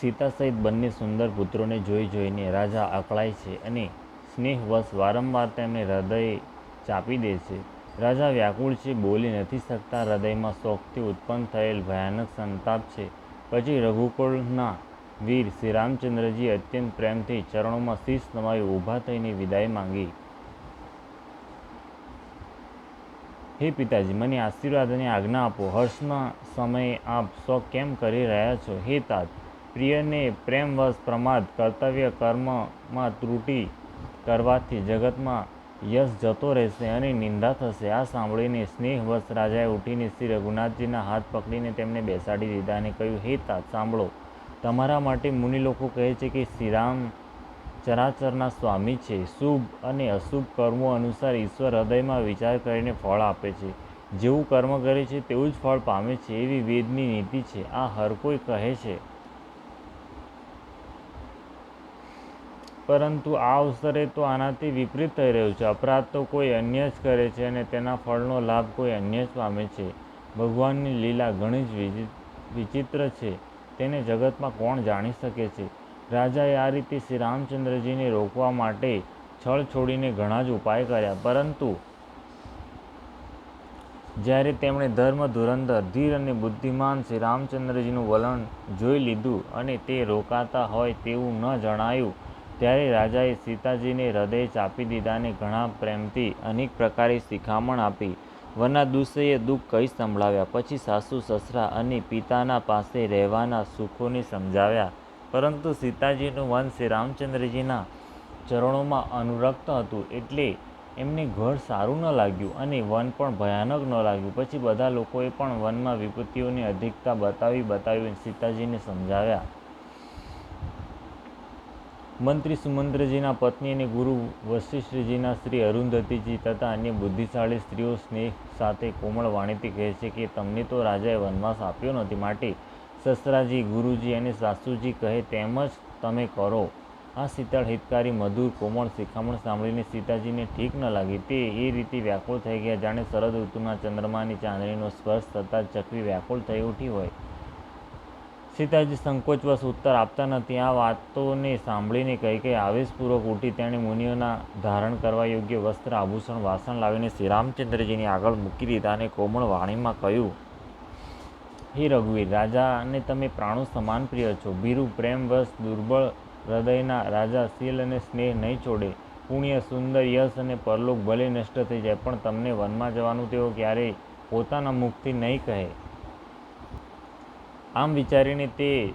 સીતા સહિત બંને સુંદર પુત્રોને જોઈ જોઈને રાજા અકળાય છે અને સ્નેહવશ વારંવાર તેમને હૃદય ચાપી દે છે. રાજા વ્યાકુળ છે, બોલી નથી શકતા, હૃદયમાં શોકથી ઉત્પન્ન થયેલ ભયાનક સંતાપ છે. પછી રઘુકુળના વીર શ્રી રામચંદ્રજી અત્યંત પ્રેમથી ચરણોમાં શીશ નમાવી ઊભા થઈને વિદાય માંગી. હે પિતાજી, મને આશીર્વાદ અને આજ્ઞા આપો. હર્ષના સમયે આપ શોક કેમ કરી રહ્યા છો? હે તાત પ્રિયને પ્રેમવશ પ્રમાદ કર્તવ્ય કર્મમાં ત્રુટિ કરવાથી જગતમાં યશ જતો રહેશે અને નિંદા થશે. આ સાંભળીને સ્નેહવશ રાજાએ ઉઠીને શ્રી રઘુનાથજીના હાથ પકડીને તેમને બેસાડી દીધા અને કહ્યું, હે તાત, સાંભળો. તમારા માટે મુનિ લોકો કહે છે કે શ્રીરામ ચરાચરના સ્વામી છે. શુભ અને અશુભ કર્મો અનુસાર ઈશ્વર હૃદયમાં વિચાર કરીને ફળ આપે છે. જેવું કર્મ કરે છે, તેવું જ ફળ પામે છે. એવી વેદની નીતિ છે. આ હર કોઈ કહે છે. પરંતુ આ અવસરે તો આનાથી વિપરીત થઈ રહ્યું છે. અપરાધ તો કોઈ અન્ય જ કરે છે અને તેના ફળનો લાભ કોઈ અન્ય જ પામે છે. ભગવાનની લીલા ઘણી જ વિચિ- વિચિત્ર છે. તેને જગતમાં કોણ જાણી શકે છે? રાજાએ આ રીતે શ્રી રામચંદ્રજીને રોકવા માટે છળ છોડીને ઘણા જ ઉપાય કર્યા. પરંતુ જ્યારે તેમણે ધર્મ, ધુરંધર, ધીર અને બુદ્ધિમાન શ્રી રામચંદ્રજીનું વલણ જોઈ લીધું અને તે રોકાતા હોય તેવું ન જણાયું ત્યારે રાજાએ સીતાજીને હૃદય ચાપી દીધાને ઘણા પ્રેમથી અનેક પ્રકારે શિખામણ આપી. વના દુસઈએ દુઃખ કહી સંભળાવ્યા. પછી સાસુ, સસરા અને પિતાના પાસે રહેવાના સુખોને સમજાવ્યા. પરંતુ સીતાજીનું મન શ્રી રામચંદ્રજીના ચરણોમાં અનુરક્ત હતું એટલે એમને ઘર સારું ન લાગ્યું અને વન પણ ભયાનક ન લાગ્યું. પછી બધા લોકોએ પણ વનમાં વિપત્તિઓની અધિકતા બતાવી બતાવી સીતાજીને સમજાવ્યા. મંત્રી સુમંત્રજીના પત્ની અને ગુરુ વશિષ્ઠજીના શ્રી અરુંધતીજી તથા અન્ય બુદ્ધિશાળી સ્ત્રીઓ સ્નેહ સાથે કોમળ વાણીથી કહે છે કે, તમને તો રાજાએ વનવાસ આપ્યો નથી માટે સસરાજી, ગુરુજી અને સાસુજી કહે તેમ જ તમે કરો. આ શીતળ હિતકારી મધુર કોમળ શિખામણ સાંભળીને સીતાજીને ઠીક ન લાગી. તે એ રીતે વ્યાકુળ થઈ ગયા જાણે શરદ ઋતુના ચંદ્રમાની ચાંદણીનો સ્પર્શ થતાં ચકવી વ્યાકુળ થઈ ઉઠી હોય. સીતાજી સંકોચવશ ઉત્તર આપતા નથી. આ વાતોને સાંભળીને કહી કંઈ આવેશપૂર્વક ઉઠી તેણે મુનિઓના ધારણ કરવા યોગ્ય વસ્ત્ર, આભૂષણ, વાસણ લાવીને શ્રી રામચંદ્રજીની આગળ મૂકી દીધા અને કોમળ વાણીમાં કહ્યું, હે રઘુવીર, રાજાને તમે પ્રાણો સમાન પ્રિય છો. ભીરુ પ્રેમવશ દુર્બળ હૃદયના રાજા, શીલ અને સ્નેહ નહીં છોડે. પુણ્ય, સુંદર, યશ અને પરલોક ભલે નષ્ટ થઈ જાય, પણ તમને વનમાં જવાનું તેઓ ક્યારેય પોતાના મુખથી નહીં કહે. આમ વિચારીને તે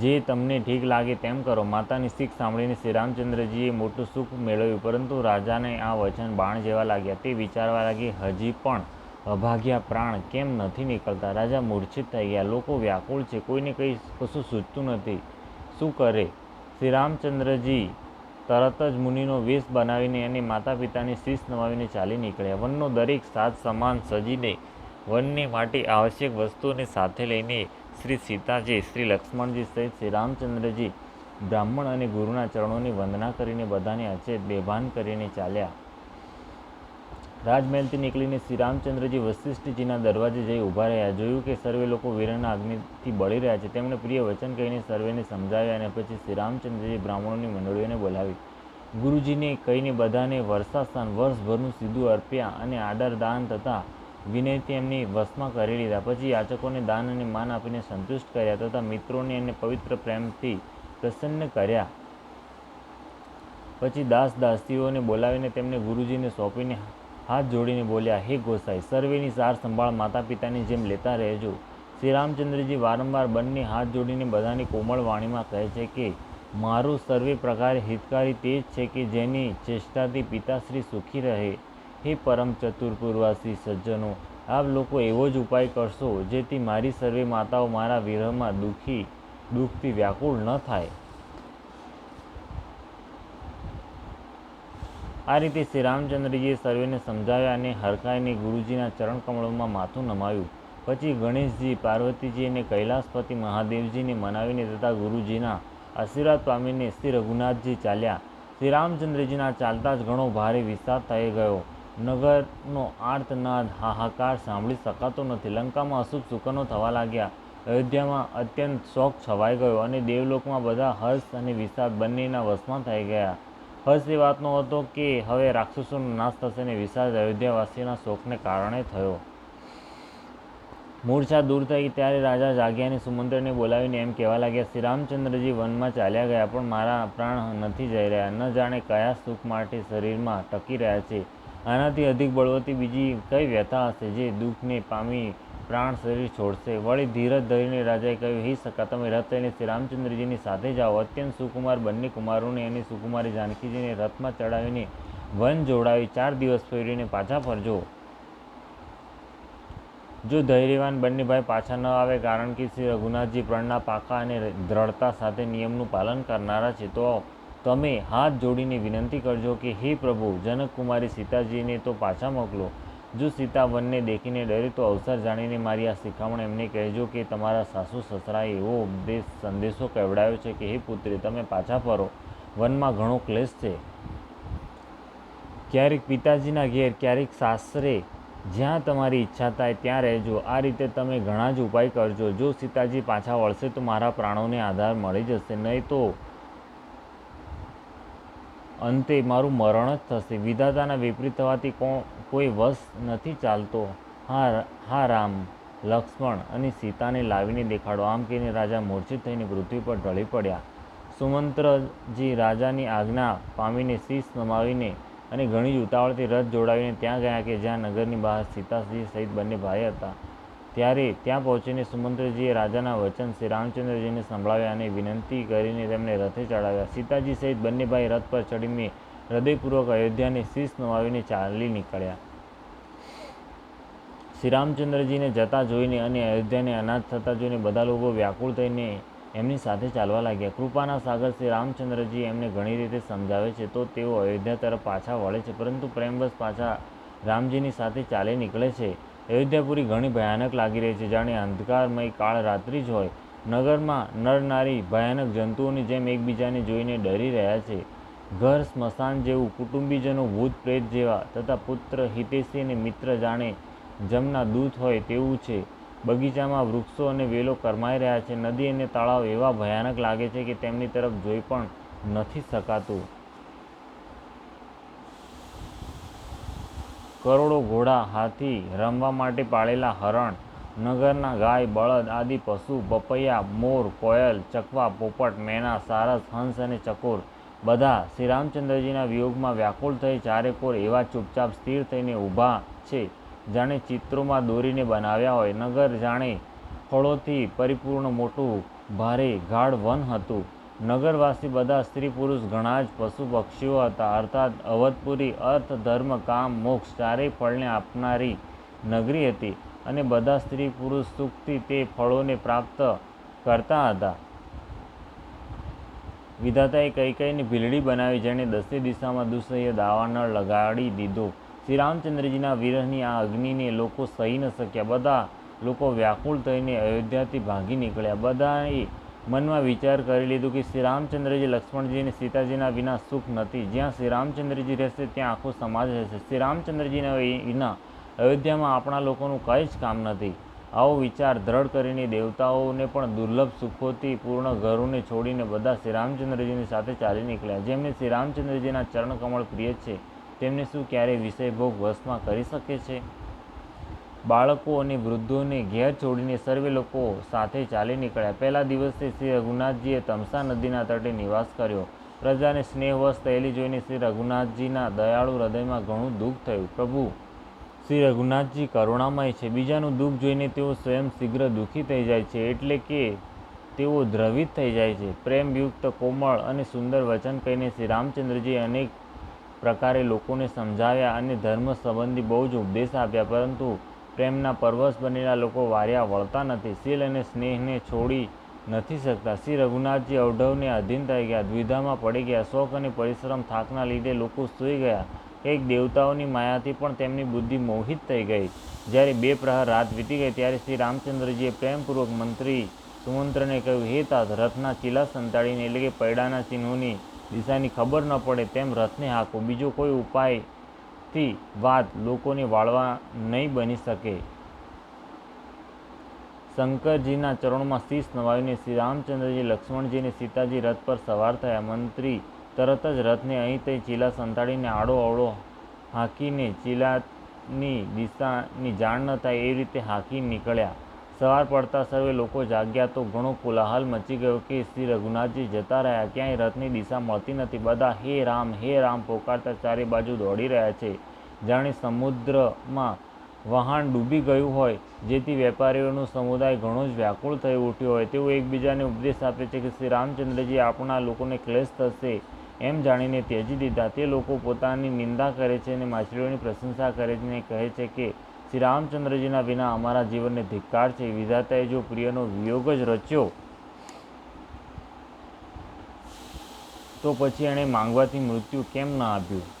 જે તમને ઠીક લાગે તેમ કરો. માતાની શીખ સાંભળીને શ્રી રામચંદ્રજીએ મોટું સુખ મેળવ્યું, પરંતુ રાજાને આ વચન બાણ જેવા લાગ્યા. તે વિચારવા લાગી, હજી પણ અભાગ્યા પ્રાણ કેમ નથી નીકળતા? રાજા મૂર્છિત થઈ ગયા. લોકો વ્યાકુળ છે. કોઈને કંઈ કશું સૂચતું નથી. શું કરે? શ્રી રામચંદ્રજી તરત જ મુનિનો વેશ બનાવીને અને માતા પિતાની શીશ નમાવીને ચાલી નીકળ્યા. વનનો દરેક સાત સમાન સજીને વનને માટે આવશ્યક વસ્તુઓને સાથે લઈને શ્રી સીતાજી, શ્રી લક્ષ્મણજી સહિત શ્રી રામચંદ્રજી બ્રાહ્મણ અને ગુરુના ચરણોની વંદના કરીને બધાને અચેત બેભાન કરીને ચાલ્યા. રાજમહેલથી નીકળીને શ્રી રામચંદ્રજી વશિષ્ઠજીના દરવાજે જઈ ઊભા રહ્યા. જોયું કે સર્વે લોકો વીરના અગ્નિથી બળી રહ્યા છે, તેમણે પ્રિય વચન કહીને સર્વેને સમજાવ્યા અને પછી શ્રી રામચંદ્રજી બ્રાહ્મણોની મંડળીઓને બોલાવી. ગુરુજીને કહીને બધાને વર્ષાસ્થાન વર્ષભરનું સીધું અર્પ્યા અને આદર, દાન તથા વિનયથી એમની વશમાં કરી લીધા. પછી યાચકોને દાન અને માન આપીને સંતુષ્ટ કર્યા તથા મિત્રોને અને પવિત્ર પ્રેમથી પ્રસન્ન કર્યા. પછી દાસ દાસીઓને બોલાવીને તેમને ગુરુજીને સોંપીને હાથ જોડીને બોલ્યા, હે ગોસાઈ, સર્વેની સાર સંભાળ માતા પિતાની જેમ લેતા રહેજો. શ્રી રામચંદ્રજી વારંવાર બંને હાથ જોડીને બધાની કોમળ વાણીમાં કહે છે કે, મારું સર્વે પ્રકારે હિતકારી તે જ છે કે જેની ચેષ્ટાથી પિતાશ્રી સુખી રહે. હે પરમ ચતુર સજ્જનો, આપ લોકો એવો જ ઉપાય કરશો જેથી મારી સર્વે માતાઓ મારા વિરહમાં દુઃખી, દુઃખથી વ્યાકુળ ન થાય. આ રીતે શ્રી રામચંદ્રજીએ સર્વેને સમજાવ્યા અને હરખાઈને ગુરુજીના ચરણ કમળોમાં માથું નમાવ્યું. પછી ગણેશજી, પાર્વતીજી અને કૈલાસપતિ મહાદેવજીને મનાવીને તથા ગુરુજીના આશીર્વાદ પામીને શ્રી રઘુનાથજી ચાલ્યા. શ્રી રામચંદ્રજીના ચાલતા જ ઘણો ભારે વિસ્તાર થઈ ગયો. નગરનો આર્તનાદ હાહાકાર સાંભળી શકાતો નથી. લંકામાં અશુભ સુકનો થવા લાગ્યા. અયોધ્યામાં અત્યંત શોક છવાઈ ગયો અને દેવલોકમાં બધા હર્ષ અને વિષાદ બંનેના વશમાં થઈ ગયા. હર્ષ એ વાતનો હતો કે, હવે રાક્ષસોનો નાશ થશે અને વિષાદ અયોધ્યાવાસીના શોકને કારણે થયો. મૂર્છા દૂર થઈ ત્યારે રાજા જાગ્યા અને સુમંત્રને બોલાવીને એમ કહેવા લાગ્યા, શ્રી રામચંદ્રજી વનમાં ચાલ્યા ગયા, પણ મારા પ્રાણ નથી જઈ રહ્યા. ન જાણે કયા સુખ માટે શરીરમાં ટકી રહ્યા છે. આનાથી અધિક બળવતી બીજી કઈ વ્યથા હશે જે દુઃખને પામી પ્રાણ શરીર છોડશે? વળી ધીરજ ધરીને રાજાએ કહ્યું, હે સકા તમે રથ લઈને શ્રી રામચંદ્રજીની સાથે જાઓ. અત્યંત સુકુમાર બંને કુમારોને અને સુકુમારી જાનકીજીને રથમાં ચડાવીને વન જોડાવી ચાર દિવસ ફેરીને પાછા ફરજો. જો ધૈર્યવાન બંને ભાઈ પાછા ન આવે, કારણ કે શ્રી રઘુનાથજી પ્રણના પાકા અને દ્રઢતા સાથે નિયમનું પાલન કરનારા છે, તો તમે હાથ જોડીને વિનંતી કરજો કે હે પ્રભુ, જનકકુમારી સીતાજીને તો પાછા મોકલો. જો સીતા વનને દેખીને ડરે તો અવસર જાણીને મારી આ શિખામણ એમને કહેજો કે તમારા સાસુ સસરાએ એવો ઉપદેશ સંદેશો કહેવડાયો છે કે હે પુત્રી, તમે પાછા ફરો. વનમાં ઘણો ક્લેશ છે. ક્યારેક પિતાજીના ઘેર, ક્યારેક સાસરે જ્યાં તમારી ઈચ્છા થાય ત્યાં રહેજો. આ રીતે તમે ઘણા જ ઉપાય કરજો. જો સીતાજી પાછા વળશે તો મારા પ્રાણોને આધાર મળી જશે, નહીં તો અંતે મારું મરણ જ થશે. વિધાતાના વિપરીત થવાથી કોઈ વશ નથી ચાલતો. હા હા, રામ, લક્ષ્મણ અને સીતાને લાવીને દેખાડો. આમ કહીને રાજા મૂર્છિત થઈને પૃથ્વી પર ઢળી પડ્યા. સુમંત્રજી રાજાની આજ્ઞા પામીને શીશ નમાવીને અને ઘણી જ ઉતાવળથી રથ જોડાવીને ત્યાં ગયા કે જ્યાં નગરની બહાર સીતાજી સહિત બંને ભાઈ હતા. ત્યારે ત્યાં પહોંચીને સુમંત્રજીએ રાજાના વચન શ્રી રામચંદ્રજીને સંભળાવ્યા અને વિનંતી કરીને તેમને રથે ચડાવ્યા. સીતાજી સહિત બંને ભાઈ રથ પર ચડીને હૃદયપૂર્વક અયોધ્યાને શીશ નમાવીને ચાલી નીકળ્યા. શ્રી રામચંદ્રજીને જતા જોઈને અને અયોધ્યાને અનાજ થતા જોઈને બધા લોકો વ્યાકુળ થઈને એમની સાથે ચાલવા લાગ્યા. કૃપાના સાગર શ્રી રામચંદ્રજી એમને ઘણી રીતે સમજાવે છે તો તેઓ અયોધ્યા તરફ પાછા વળે છે, પરંતુ પ્રેમવશ પાછા રામજીની સાથે ચાલી નીકળે છે. અયોધ્યાપુરી ઘણી ભયાનક લાગી રહી છે. જાણે અંધકારમય કાળ રાત્રિ જ હોય. નગરમાં નર નારી ભયાનક જંતુઓની જેમ એકબીજાને જોઈને ડરી રહ્યા છે. ઘર, સ્મશાન જેવું કુટુંબીજનો ભૂત પ્રેત જેવા તથા પુત્ર હિતેશી અને મિત્ર જાણે જમના દૂત હોય તેવું છે. બગીચામાં વૃક્ષો અને વેલો કરમાઈ રહ્યા છે. નદી અને તળાવ એવા ભયાનક લાગે છે કે તેમની તરફ જોઈ પણ નથી શકાતું. કરોડો ઘોડા હાથી રમવા માટે પાળેલા હરણ, નગરના ગાય, બળદ આદિ પશુ પપૈયા મોર, કોયલ, ચકવા, પોપટ, મેના, સારસ, હંસ અને ચકોર. બધા શ્રી રામચંદ્રજીના વિયોગમાં વ્યાકુળ થઈ ચારેકોર એવા ચૂપચાપ સ્થિર થઈને ઊભા છે, જાણે ચિત્રોમાં દોરીને બનાવ્યા હોય. નગર જાણે ફળોથી પરિપૂર્ણ મોટું, ભારે ગાઢ વન હતું. નગરવાસી બધા સ્ત્રી પુરુષ ઘણા જ પશુ પક્ષીઓ હતા. અર્થાત અવધપુરી અર્થ, ધર્મ, કામ, મોક્ષ ચારેય ફળને આપનારી નગરી હતી અને બધા સ્ત્રી પુરુષ સુખથી તે ફળોને પ્રાપ્ત કરતા હતા. વિધાતાએ કઈ કઈને ભીલડી બનાવી જેણે દસે દિશામાં દુસહ્ય દાવાનળ લગાડી દીધો. શ્રી રામચંદ્રજીના વિરહની આ અગ્નિને લોકો સહી ન શક્યા. બધા લોકો વ્યાકુળ થઈને અયોધ્યાથી ભાગી નીકળ્યા. બધાએ મનમાં વિચાર કરી લીધું કે શ્રી રામચંદ્રજી, લક્ષ્મણજી અને સીતાજીના વિના સુખ નથી. જ્યાં શ્રી રામચંદ્રજી રહેશે, ત્યાં આખો સમાજ રહેશે. શ્રી રામચંદ્રજીના વિના અયોધ્યામાં આપણા લોકોનું કંઈ જ કામ નથી. આવો વિચાર દ્રઢ કરીને દેવતાઓને પણ દુર્લભ સુખોથી પૂર્ણ ઘરોને છોડીને બધા શ્રી રામચંદ્રજીની સાથે ચાલી નીકળ્યા. જેમને શ્રી રામચંદ્રજીના ચરણકમળ પ્રિય છે, તેમને શું ક્યારેય વિષયભોગ વશમાં કરી શકે છે? બાળકો અને વૃદ્ધોને ઘેર છોડીને સર્વે લોકો સાથે ચાલી નીકળ્યા. પહેલા દિવસે શ્રી રઘુનાથજીએ તમસા નદીના તટે નિવાસ કર્યો. પ્રજાને સ્નેહવશ થયેલી જોઈને શ્રી રઘુનાથજીના દયાળુ હૃદયમાં ઘણું દુઃખ થયું. પ્રભુ, શ્રી રઘુનાથજી કરુણામય છે. બીજાનું દુઃખ જોઈને તેઓ સ્વયં શીઘ્ર દુઃખી થઈ જાય છે, એટલે કે તેઓ દ્રવિત થઈ જાય છે. પ્રેમયુક્ત, કોમળ અને સુંદર વચન કહીને શ્રી રામચંદ્રજીએ અનેક પ્રકારે લોકોને સમજાવ્યા અને ધર્મ સંબંધી બહુ જ ઉપદેશ આપ્યા. પરંતુ પ્રેમના પરવશ બનેલા લોકો વાર્યા વળતા નથી. શીલ અને સ્નેહને છોડી નથી શકતા. શ્રી રઘુનાથજી અવઢવને અધીન થઈ ગયા. દ્વિધામાં પડી ગયા. શોખ અને પરિશ્રમ થાકના લીધે લોકો સૂઈ ગયા. કંઈક દેવતાઓની માયાથી પણ તેમની બુદ્ધિ મોહિત થઈ ગઈ. જ્યારે બે પ્રહર રાત વીતી ગઈ, ત્યારે શ્રી રામચંદ્રજીએ પ્રેમપૂર્વક મંત્રી સુમંત્રને કહ્યું, હે તાત, રથના ચીલા સંતાડીને, એટલે કે પૈડાના ચિહ્નોની દિશાની ખબર ન પડે, તેમ રથને હાંકો. બીજો કોઈ ઉપાયથી વાત લોકોને વાળવા નહીં બની શકે. શંકરજીના ચરણોમાં શીશ નવાવીને શ્રી રામચંદ્રજી, લક્ષ્મણજી અને સીતાજી રથ પર સવાર થયા. મંત્રી તરત જ રથને અહીં તે ચીલા સંતાડીને આડો અવળો હાંકીને ચીલાની દિશાની જાણ ન થાય એ રીતે હાંકી નીકળ્યા. સવાર પડતા સર્વે લોકો જાગ્યા તો ઘણો કોલાહલ મચી ગયો કે શ્રી રઘુનાથજી જતા રહ્યા. ક્યાંય રથની દિશા મળતી નથી. બધા હે રામ હે રામ પોકારતા ચારે બાજુ દોડી રહ્યા છે. જાણે સમુદ્રમાં વહાણ ડૂબી ગયું હોય, જેથી વેપારીઓનો સમુદાય ઘણો જ વ્યાકુળ થઈ ઉઠ્યો હોય. તેઓ એકબીજાને ઉપદેશ આપે છે કે શ્રી રામચંદ્રજી આપણા લોકોને ક્લેશ થશે એમ જાણીને ત્યજી દીધા. તે લોકો પોતાની નિંદા કરે છે અને માછલીઓની પ્રશંસા કરે છે અને કહે છે કે શ્રી રામચંદ્રજીના વિના અમારા જીવનને ધિક્કાર છે. વિધાતાએ જો પ્રિયનો વિયોગ જ રચ્યો તો પછી એણે માંગવાથી મૃત્યુ કેમ ન આપ્યું?